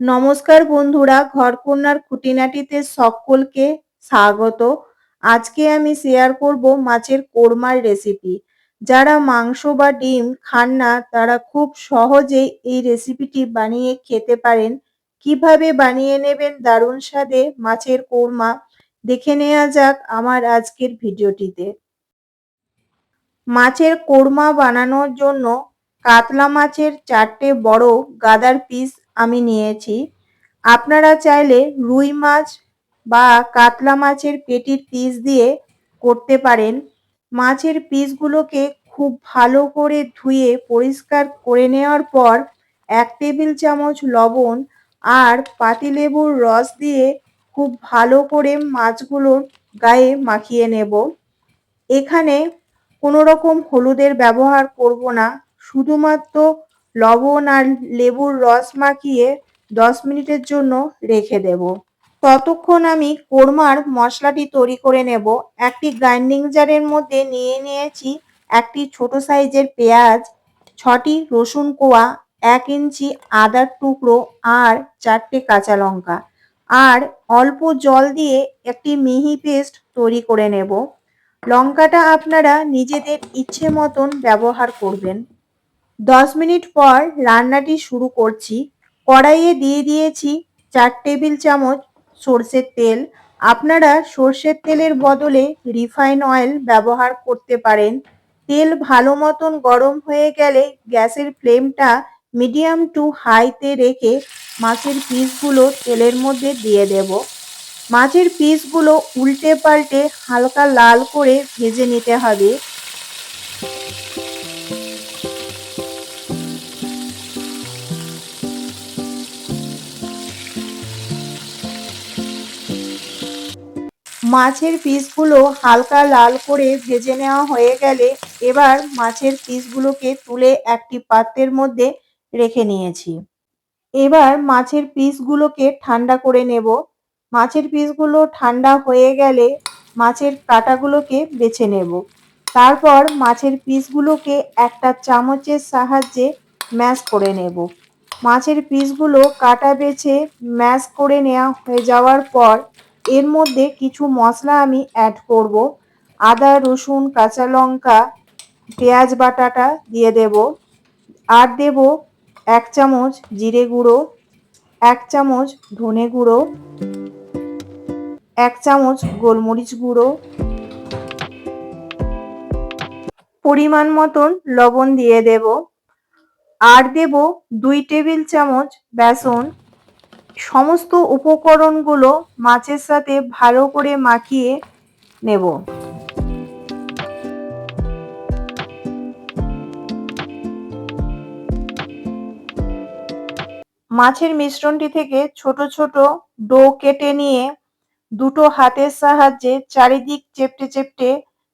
নমস্কার বন্ধুরা, ঘরকন্যার খুঁটিনাটিতে সকলকে স্বাগত। আজকে আমি শেয়ার করব মাছের কোরমার রেসিপি যারা মাংস বা ডিম খান না, তারা খুব সহজেই এই রেসিপিটি বানিয়ে খেতে পারেন। কীভাবে বানিয়ে নেবেন দারুণ স্বাদে মাছের কোরমা, দেখে নেওয়া যাক আমার আজকের ভিডিওটিতে। মাছের কোরমা বানানোর জন্য কাতলা মাছের চারটে বড় গাদার পিস আমি নিয়েছি। আপনারা চাইলে রুই মাছ বা কাতলা মাছের পেটির পিস দিয়ে করতে পারেন। মাছের পিসগুলোকে খুব ভালো করে ধুয়ে পরিষ্কার করে নেওয়ার পর এক টেবিল চামচ লবণ আর পাতিলেবুর রস দিয়ে খুব ভালো করে মাছগুলোর গায়ে মাখিয়ে নেব। এখানে কোনো রকম হলুদের ব্যবহার করব না। শুধুমাত্র লবণ আর লেবুর রস মাখিয়ে দশ মিনিটের জন্য রেখে দেব। ততক্ষণ আমি কোরমার মশলাটি তৈরি করে নেব। একটি গ্রাইন্ডিং জারের মধ্যে নিয়ে নিয়েছি একটি ছোট সাইজের পেঁয়াজ, ছটি রসুন কোয়া, এক ইঞ্চি আদার টুকরো আর চারটে কাঁচা লঙ্কা। আর অল্প জল দিয়ে একটি মিহি পেস্ট তৈরি করে নেব। লঙ্কাটা আপনারা নিজেদের ইচ্ছে মতন ব্যবহার করবেন। দশ মিনিট পর রান্নাটি শুরু করছি। কড়াইয়ে দিয়ে দিয়েছি চার টেবিল চামচ সর্ষের তেল। আপনারা সর্ষের তেলের বদলে রিফাইন অয়েল ব্যবহার করতে পারেন। তেল ভালো মতন গরম হয়ে গেলে গ্যাসের ফ্লেমটা মিডিয়াম টু হাইতে রেখে মাছের পিসগুলো তেলের মধ্যে দিয়ে দেব। মাছের পিসগুলো উল্টে পাল্টে হালকা লাল করে ভেজে নিতে হবে। মাছের পিসগুলো হালকা লাল করে ভেজে নেওয়া হয়ে গেলে এবার মাছের পিসগুলোকে তুলে একটি পাত্রের মধ্যে রেখে নিয়েছি। এবার মাছের পিসগুলোকে ঠান্ডা করে নেব। মাছের পিসগুলো ঠান্ডা হয়ে গেলে মাছের কাটাগুলোকে বেছে নেব। তারপর মাছের পিসগুলোকে একটা চামচের সাহায্যে ম্যাশ করে নেব। মাছের পিসগুলো কাটা বেছে ম্যাশ করে নেওয়া হয়ে যাওয়ার পর এর মধ্যে কিছু মশলা আমি অ্যাড করব। আদা, রসুন, কাঁচা লঙ্কা, পেঁয়াজ, বাটাটা দিয়ে দেব। আর দেব এক চামচ জিরে গুঁড়ো, এক চামচ ধনে গুঁড়ো, এক চামচ গোলমরিচ গুঁড়ো। পরিমাণ মতন লবণ দিয়ে দেব। আর দেব দুই টেবিল চামচ বেসন। সমস্ত উপকরণগুলো মাছের সাথে ভালো করে মাখিয়ে নেব। মাছের মিশ্রণটি থেকে ছোট ছোট ডো কেটে নিয়ে দুটো হাতের সাহায্যে চারিদিক চেপটে চেপটে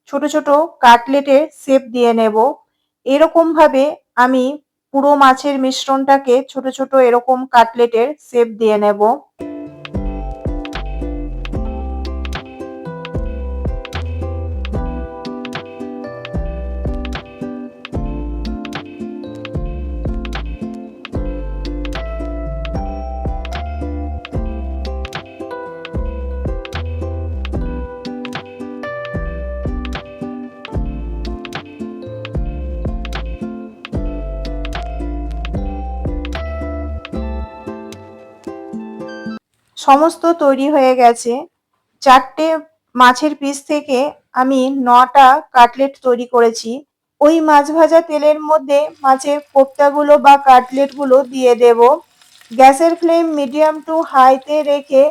ছোট ছোট কাটলেটের শেপ দিয়ে নেব। এরকমভাবে আমি পুরো মাছের মিশ্রণটাকে ছোট ছোট এরকম কাটলেটের শেপ দিয়ে নেব। সমস্ত তৈরি হয়ে গেছে। চারটে মাছের পিস থেকে আমি নটা কাটলেট তৈরি করেছি। ওই মাছ ভাজা তেলের মধ্যে মাছের কোপ্তাগুলো বা কাটলেটগুলো দিয়ে দেব। গ্যাসের ফ্লেম মিডিয়াম টু হাইতে রেখে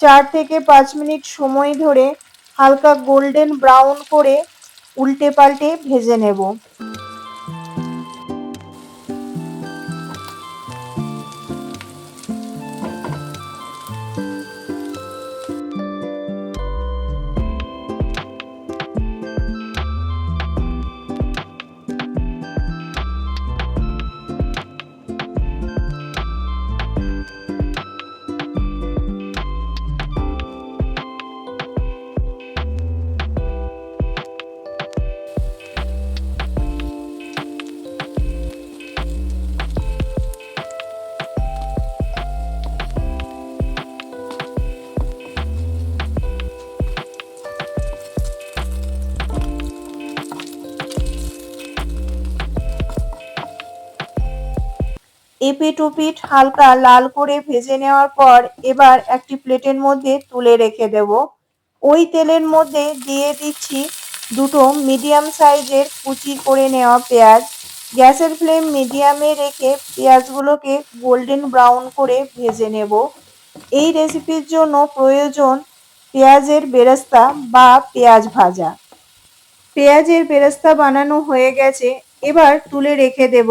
চার থেকে পাঁচ মিনিট সময় ধরে হালকা গোল্ডেন ব্রাউন করে উল্টে পাল্টে ভেজে নেব। এপিট ওপিট হালকা লাল করে ভেজে নেওয়ার পর এবার একটি প্লেটের মধ্যে তুলে রেখে দেব। ওই তেলের মধ্যে দিয়ে দিচ্ছি দুটো মিডিয়াম সাইজের কুচি করে নেওয়া পেঁয়াজ। গ্যাসের ফ্লেম মিডিয়ামে রেখে পেঁয়াজগুলোকে গোল্ডেন ব্রাউন করে ভেজে নেব। এই রেসিপির জন্য প্রয়োজন পেঁয়াজের বেরেস্তা বা পেঁয়াজ ভাজা। পেঁয়াজের বেরেস্তা বানানো হয়ে গেছে। এবার তুলে রেখে দেব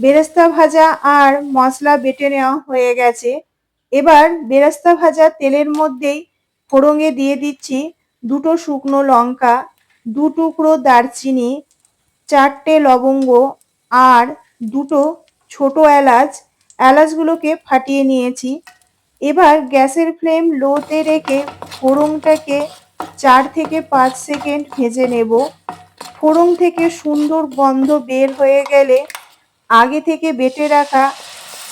বেরেস্তা ভাজা আর মশলা বেটে নেওয়া হয়ে গেছে। এবার বেরেস্তা ভাজা তেলের মধ্যেই ফোড়ঙে দিয়ে দিচ্ছি দুটো শুকনো লঙ্কা, দু টুকরো দারচিনি, চারটে লবঙ্গ আর দুটো ছোট এলাচ। এলাচগুলোকে ফাটিয়ে নিয়েছি। এবার গ্যাসের ফ্লেম লোতে রেখে ফোড়নটাকে চার থেকে পাঁচ সেকেন্ড ভেজে নেব। ফোড়ন থেকে সুন্দর গন্ধ বের হয়ে গেলে আগে থেকে বেটে রাখা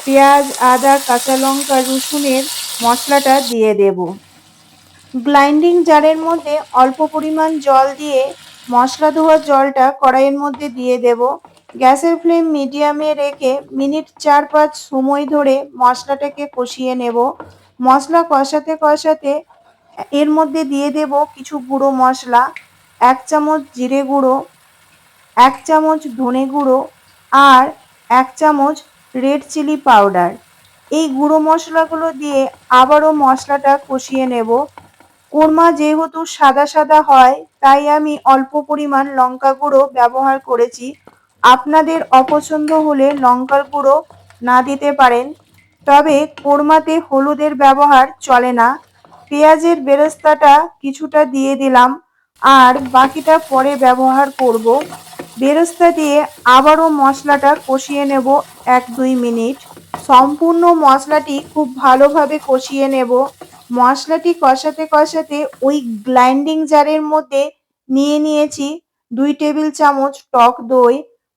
পেঁয়াজ, আদা, কাঁচা লঙ্কা, রসুনের মশলাটা দিয়ে দেব। গ্লাইন্ডিং জারের মধ্যে অল্প পরিমাণ জল দিয়ে মশলা ধোয়ার জলটা কড়াইয়ের মধ্যে দিয়ে দেব। গ্যাসের ফ্লেম মিডিয়ামে রেখে মিনিট চার পাঁচ সময় ধরে মশলাটাকে কষিয়ে নেব। মশলা কষাতে কষাতে এর মধ্যে দিয়ে দেব কিছু গুঁড়ো মশলা, এক চামচ জিরে গুঁড়ো, এক চামচ ধনে গুঁড়ো আর এক চামচ রেড চিলি পাউডার। এই গুঁড়ো মশলাগুলো দিয়ে আবারও মশলাটা কষিয়ে নেব। কোরমা যেহেতু সাদা সাদা হয়, তাই আমি অল্প পরিমাণ লঙ্কা গুঁড়ো ব্যবহার করেছি। আপনাদের অপছন্দ হলে লঙ্কার গুঁড়ো না দিতে পারেন, তবে কোরমাতে হলুদের ব্যবহার চলে না। পেঁয়াজের বেরেস্তাটা কিছুটা দিয়ে দিলাম, আর বাকিটা পরে ব্যবহার করব। বেরেস্তা দিয়ে আবারও মশলাটা কষিয়ে নেব এক দুই মিনিট। সম্পূর্ণ মশলাটি খুব ভালোভাবে কষিয়ে নেব। মশলাটি কষাতে কষাতে ওই গ্লাইন্ডিং জারের মধ্যে নিয়ে নিয়েছি দুই টেবিল চামচ টক দই,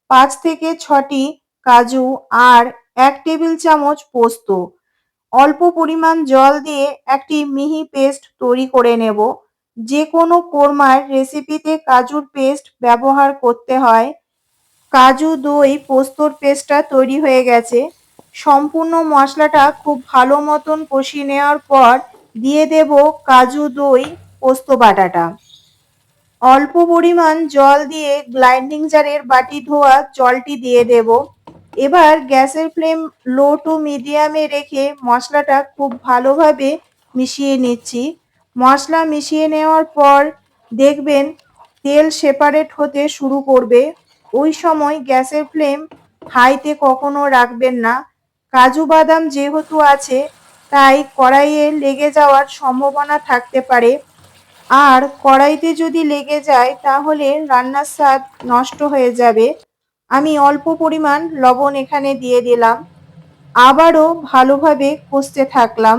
পাঁচ থেকে ছটি কাজু আর এক টেবিল চামচ পোস্ত। অল্প পরিমাণ জল দিয়ে একটি মিহি পেস্ট তৈরি করে নেব। যে কোনো কোরমার রেসিপিতে কাজুর পেস্ট ব্যবহার করতে হয়। কাজু, দই, পোস্তর পেস্টটা তৈরি হয়ে গেছে। সম্পূর্ণ মশলাটা খুব ভালো মতন কষিয়ে নেওয়ার পর দিয়ে দেব কাজু, দই, পোস্ত বাটাটা। অল্প পরিমাণ জল দিয়ে গ্লাইন্ডিং জারের বাটি ধোয়া জলটি দিয়ে দেব। এবার গ্যাসের ফ্লেম লো টু মিডিয়ামে রেখে মশলাটা খুব ভালোভাবে মিশিয়ে নিচ্ছি। মশলা মিশিয়ে নেওয়ার পর দেখবেন তেল সেপারেট হতে শুরু করবে। ওই সময় গ্যাসের ফ্লেম হাইতে কখনো রাখবেন না। কাজু বাদাম যেহেতু আছে, তাই কড়াইয়ে লেগে যাওয়ার সম্ভাবনা থাকতে পারে। আর কড়াইতে যদি লেগে যায়, তাহলে রান্নার স্বাদ নষ্ট হয়ে যাবে। আমি অল্প পরিমাণ লবণ এখানে দিয়ে দিলাম। আবারও ভালোভাবে কষতে থাকলাম।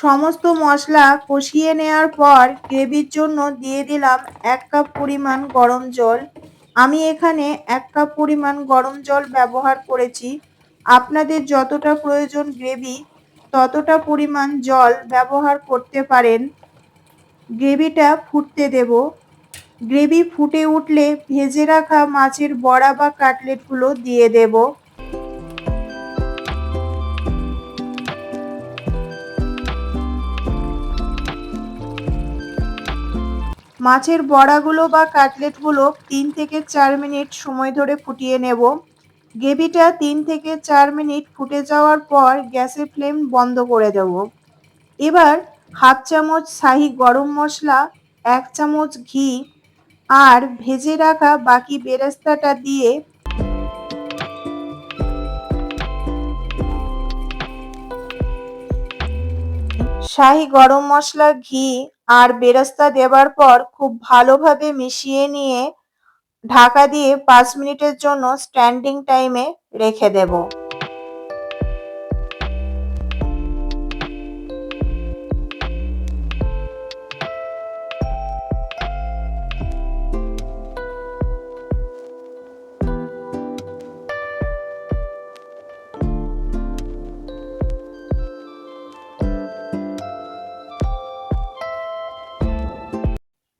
সমস্ত মশলা কষিয়ে নেওয়ার পর গ্রেভির জন্য দিয়ে দিলাম এক কাপ পরিমাণ গরম জল। আমি এখানে এক কাপ পরিমাণ গরম জল ব্যবহার করেছি। আপনাদের যতটা প্রয়োজন গ্রেভি, ততটা পরিমাণ জল ব্যবহার করতে পারেন। গ্রেভিটা ফুটতে দেব। গ্রেভি ফুটে উঠলে ভেজে রাখা মাছের বড়া বা কাটলেটগুলো দিয়ে দেব। মাছের বড়াগুলো বা কাটলেটগুলো তিন থেকে চার মিনিট সময় ধরে ফুটিয়ে নেব। গ্রেভিটা তিন থেকে চার মিনিট ফুটে যাওয়ার পর গ্যাসের ফ্লেম বন্ধ করে দেব। এবার হাফ চামচ শাহি গরম মশলা, এক চামচ ঘি আর ভেজে রাখা বাকি বেরেস্তাটা দিয়ে শাহি গরম মশলা, ঘি আর বেরেস্তা দেবার পর খুব ভালোভাবে মিশিয়ে নিয়ে ঢাকা দিয়ে পাঁচ মিনিটের জন্য স্ট্যান্ডিং টাইমে রেখে দেব।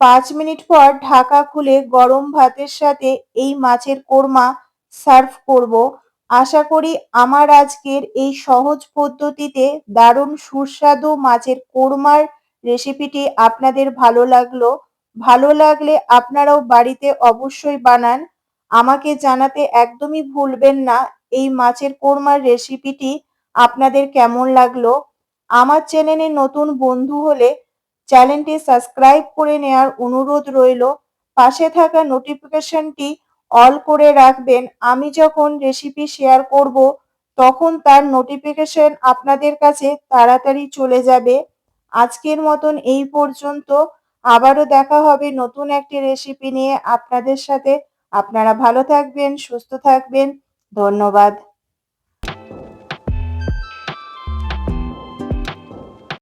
পাঁচ মিনিট পর ঢাকা খুলে গরম ভাতের সাথে এই মাছের কোরমা সার্ভ করব। আশা করি আমার আজকের এই সহজ পদ্ধতিতে দারুণ সুস্বাদু মাছের কোরমার রেসিপিটি আপনাদের ভালো লাগল। ভালো লাগলে আপনারাও বাড়িতে অবশ্যই বানান। আমাকে জানাতে একদমই ভুলবেন না এই মাছের কোরমার রেসিপিটি আপনাদের কেমন লাগল। আমার চ্যানেলে নতুন বন্ধু হলে চ্যানেলটি সাবস্ক্রাইব করে নেওয়ার অনুরোধ রইল। পাশে থাকা নোটিফিকেশনটি অল করে রাখবেন। আমি যখন রেসিপি শেয়ার করব, তখন তার নোটিফিকেশন আপনাদের কাছে তাড়াতাড়ি চলে যাবে। আজকের মতন এই পর্যন্ত। আবারও দেখা হবে নতুন একটি রেসিপি নিয়ে। আপনাদের সাথে আপনারা ভালো থাকবেন, সুস্থ থাকবেন। ধন্যবাদ।